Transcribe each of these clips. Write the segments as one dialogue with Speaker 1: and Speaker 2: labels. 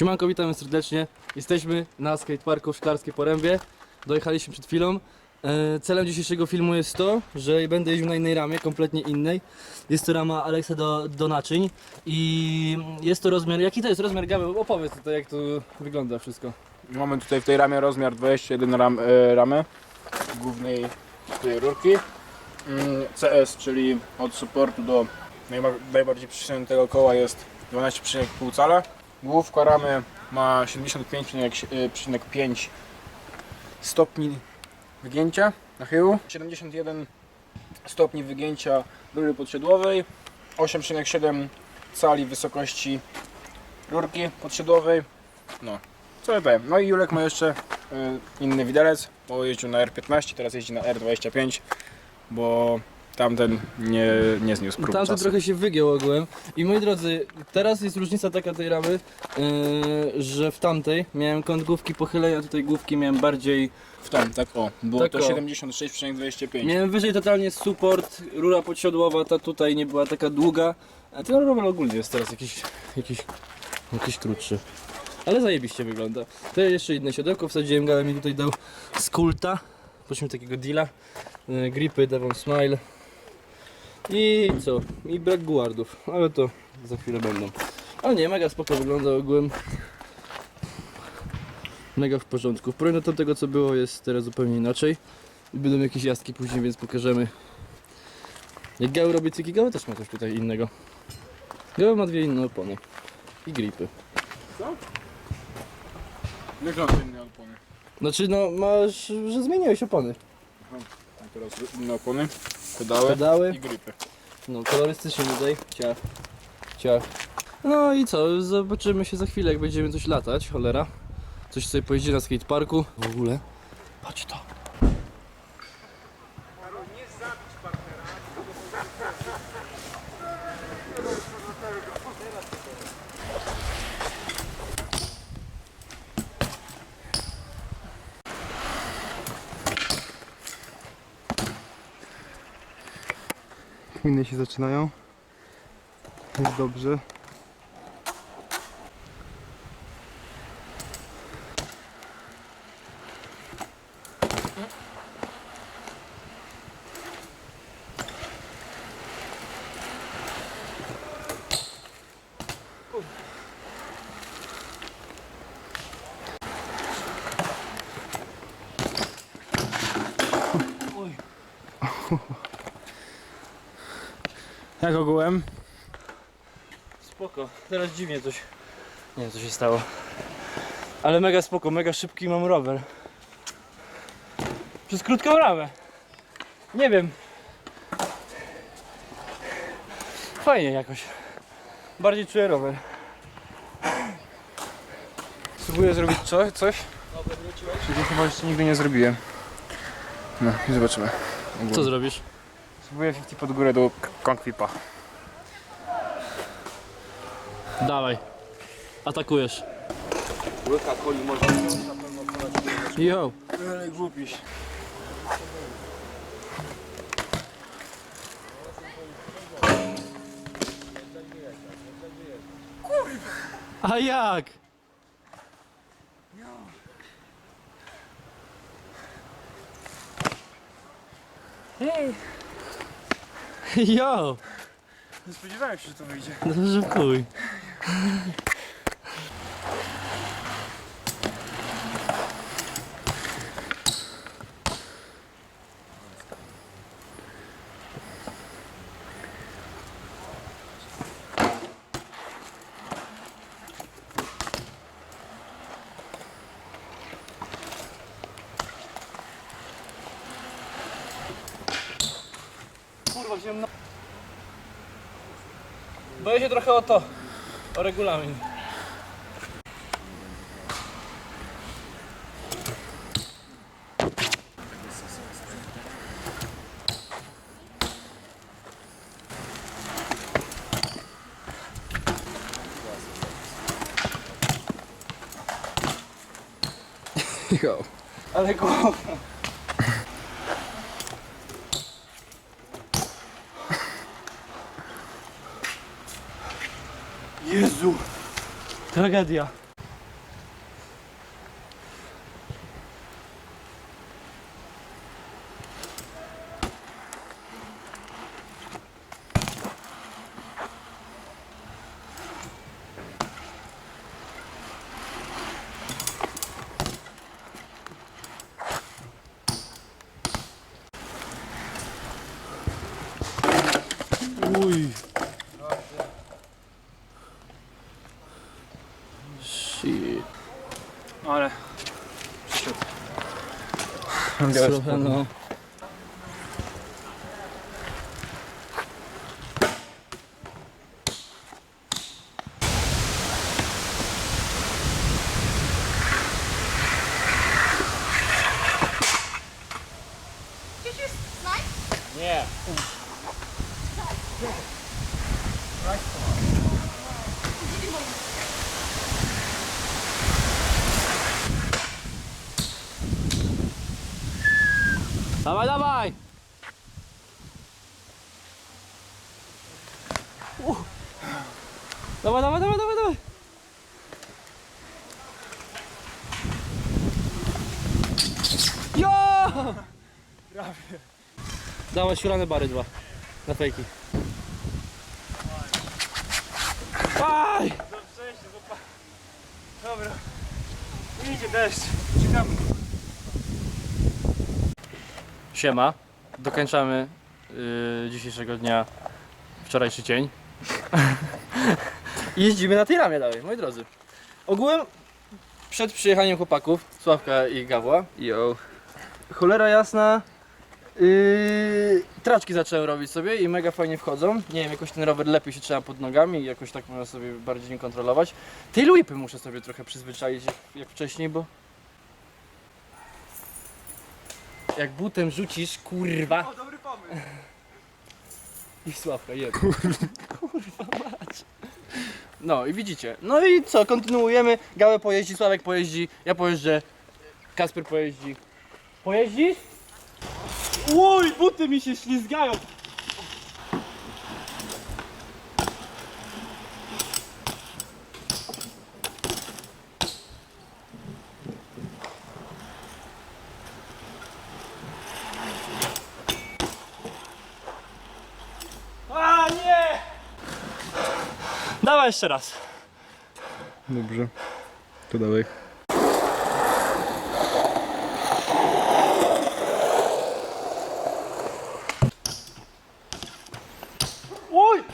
Speaker 1: Siemanko, witamy serdecznie. Jesteśmy na skateparku Szklarskie Porębie. Dojechaliśmy przed chwilą. E, Celem dzisiejszego filmu jest to, że będę jeździł na innej ramie, kompletnie innej. Jest to rama Alexa do, do naczyń i jest to rozmiar, jaki to jest rozmiar gamy? Opowiedz tutaj jak to wygląda wszystko.
Speaker 2: Mamy tutaj w tej ramie rozmiar 21 ram, e, ramy głównej tej rurki. Mm, CS, czyli od supportu do najba- najbardziej przyciętego koła jest 12,5 cala. Główka ramy ma 75,5 stopni wygięcia nachyłu, 71 stopni wygięcia rury podsiodłowej, 8,7 cali wysokości rurki podsiodłowej. No, co ja powiem. No i Julek ma jeszcze y, inny widelec, bo jeździł na R15, teraz jeździ na R25, bo tamten nie, nie zniósł prób
Speaker 1: Tamten
Speaker 2: czasu.
Speaker 1: trochę się wygiął ogółem. I moi drodzy, teraz jest różnica taka tej ramy, yy, że w tamtej miałem kąt główki pochylenia, tutaj główki miałem bardziej
Speaker 2: W tam, tak o, było
Speaker 1: Tak
Speaker 2: to
Speaker 1: o.
Speaker 2: 76,25.
Speaker 1: Miałem wyżej totalnie support, rura podsiodłowa, ta tutaj nie była taka długa. A ten rower ogólnie jest teraz jakiś, jakiś, jakiś krótszy. Ale zajebiście wygląda. To jeszcze inne siodełko wsadziłem, Gale mi tutaj dał Skulta. Poszliśmy takiego deala. E, Gripy, Devon Smile. I co? I brak guardów, ale to za chwilę będą. Ale nie, mega spoko wygląda ogółem. Mega w porządku. W porównaniu do tego co było jest teraz zupełnie inaczej. I będą jakieś jaski później, więc pokażemy. Jak Gały robi cyki, Gały też ma coś tutaj innego. Gały ma dwie inne opony. I gripy.
Speaker 2: Wygląda inne opony.
Speaker 1: Znaczy no masz, że zmieniłeś opony.
Speaker 2: Tam teraz inne opony, pedały
Speaker 1: Pedały,
Speaker 2: i gripy.
Speaker 1: no kolorystycznie tutaj, ciach, ciach. No i co, zobaczymy się za chwilę jak będziemy coś latać, cholera. Coś sobie pojeździ na skateparku. W ogóle. Patrz to.
Speaker 3: Kminy się zaczynają. Jest dobrze.
Speaker 2: Jak ogółem?
Speaker 1: Spoko, teraz dziwnie coś. Nie wiem co się stało. Ale mega spoko, mega szybki mam rower. Przez krótką ramę. Nie wiem. Fajnie jakoś. Bardziej czuję rower.
Speaker 2: Spróbuję zrobić co, coś, czego chyba jeszcze nigdy nie zrobiłem. No i zobaczymy.
Speaker 1: Co zrobisz?
Speaker 2: Spróbuję 50 pod górę do Conclipa.
Speaker 1: Dawaj. Atakujesz.
Speaker 2: Łyka koli można
Speaker 1: Yo.
Speaker 2: Ale głupiś.
Speaker 1: A jak? Jo!
Speaker 2: Nie spodziewałem się, że to wyjdzie.
Speaker 1: No to że w chuj. Na... Boję się trochę o to, o regulamin.
Speaker 2: Jo.
Speaker 1: Ale głowa. Jezu. Tragedia.
Speaker 2: Uj.
Speaker 1: Trochę no. Dawaj, dawaj! Uh. Dawaj, dawaj, dawaj, dawaj, dawaj! Jo! Dawaj, siurane bary dwa. Na fejki. Aj!
Speaker 2: Dobra. Idzie deszcz. Czekamy.
Speaker 1: Siema. Dokończamy yy, dzisiejszego dnia wczorajszy cień. I jeździmy na tej ramie dalej, moi drodzy. Ogółem przed przyjechaniem chłopaków, Sławka i Gawła, yo. cholera jasna, yy, traczki zacząłem robić sobie i mega fajnie wchodzą. Nie wiem, jakoś ten rower lepiej się trzyma pod nogami i jakoś tak można sobie bardziej nim kontrolować. Tej whipy muszę sobie trochę przyzwyczaić jak, jak wcześniej, bo jak butem rzucisz, kurwa.
Speaker 2: O, dobry pomysł.
Speaker 1: I Sławka, jeb. Kurwa mać. No i widzicie. No i co, kontynuujemy. Gałę pojeździ, Sławek pojeździ, ja pojeżdżę, Kasper pojeździ. Pojeździsz? Uj, buty mi się ślizgają. A nie! Dawaj jeszcze raz.
Speaker 3: Dobrze. To dawaj.
Speaker 1: Uj!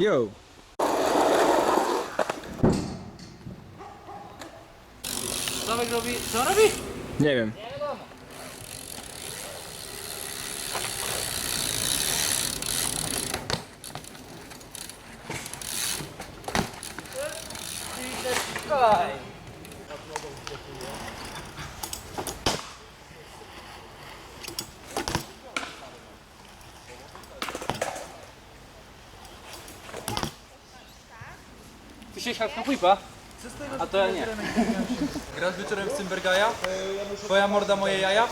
Speaker 3: Yo!
Speaker 1: Sławek robi, co robi?
Speaker 3: Nie wiem.
Speaker 1: Się na whipa? A to ja nie.
Speaker 4: Grasz wieczorem w Cymbergaja? Twoja morda, moje jaja?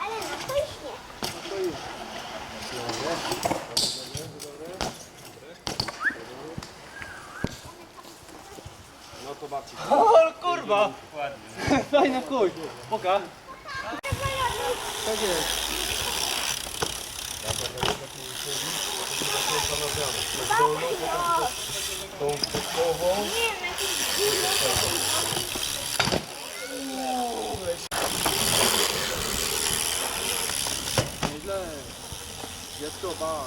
Speaker 5: Ale na to już nie.
Speaker 1: O kurwa! Fajny chuj. Poka.
Speaker 5: A wiesz, nie strzelaj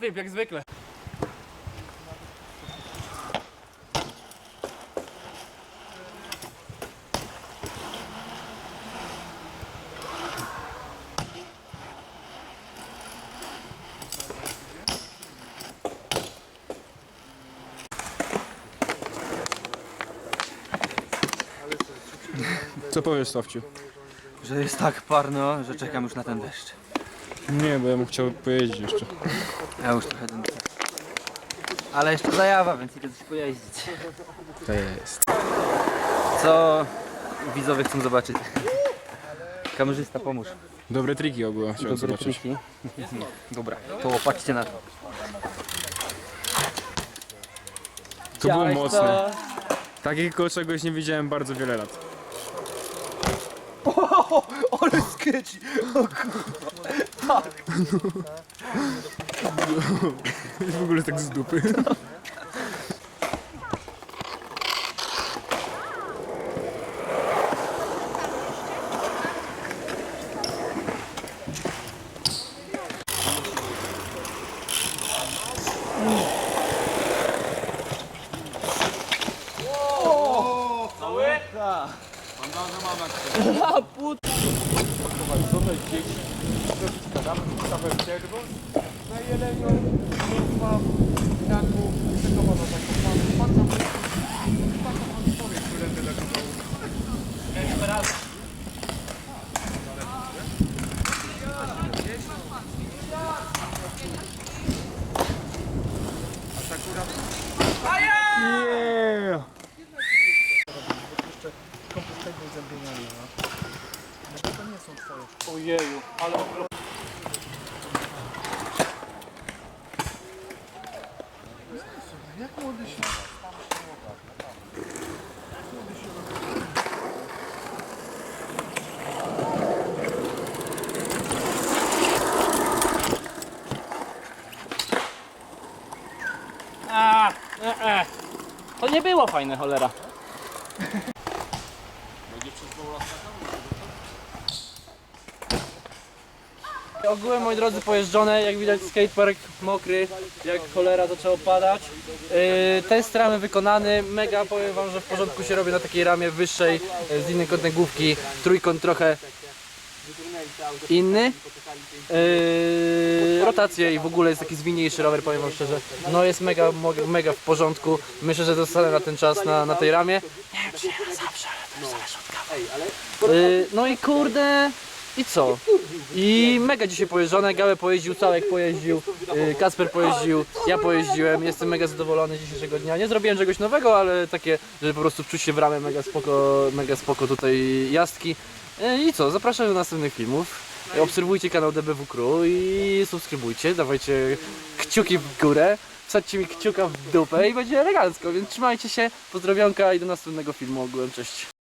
Speaker 1: Kickflip jak zwykle.
Speaker 3: Co powiesz, Sławciu?
Speaker 6: Że jest tak parno, że czekam już na ten deszcz.
Speaker 3: Nie, bo ja bym chciał pojeździć jeszcze.
Speaker 6: Ja już trochę ten... Ale jeszcze zajawa, więc idę coś pojeździć.
Speaker 3: To jest.
Speaker 6: Co widzowie chcą zobaczyć? Kamerzysta pomóż.
Speaker 3: Dobre triki ogółem chciałem
Speaker 6: Dobre
Speaker 3: zobaczyć.
Speaker 6: triki. Dobra, to patrzcie na to.
Speaker 3: To było mocne. Takiego czegoś nie widziałem bardzo wiele lat.
Speaker 6: Ale skryci!
Speaker 3: W ogóle tak z dupy.
Speaker 1: Ojeju, ale A, e, e. To nie było fajne, cholera. Ogółem, moi drodzy, pojeżdżone, jak widać skatepark mokry, jak cholera zaczęło padać. Yy, test ramy wykonany, mega powiem wam, że w porządku się robi na takiej ramie wyższej, yy, z innym kątem główki, trójkąt trochę inny. Yy, rotacje i w ogóle jest taki zwinniejszy rower, powiem wam szczerze. No jest mega, mega w porządku. Myślę, że zostanę na ten czas na, na tej ramie. Nie wiem, czy ja na zawsze, ale to jest zależy od kawy. Yy, no i kurde, i co? I mega dzisiaj pojeżdżone, Gałę pojeździł, Całek pojeździł, yy, Kasper pojeździł, ja pojeździłem, jestem mega zadowolony dzisiejszego dnia. Nie zrobiłem czegoś nowego, ale takie, żeby po prostu wczuć się w ramę, mega spoko, mega spoko tutaj jazdki. Yy, I co, zapraszam do następnych filmów. Obserwujcie kanał DBW Crew i subskrybujcie, dawajcie kciuki w górę, wsadźcie mi kciuka w dupę i będzie elegancko, więc trzymajcie się, pozdrowionka i do następnego filmu ogółem, cześć.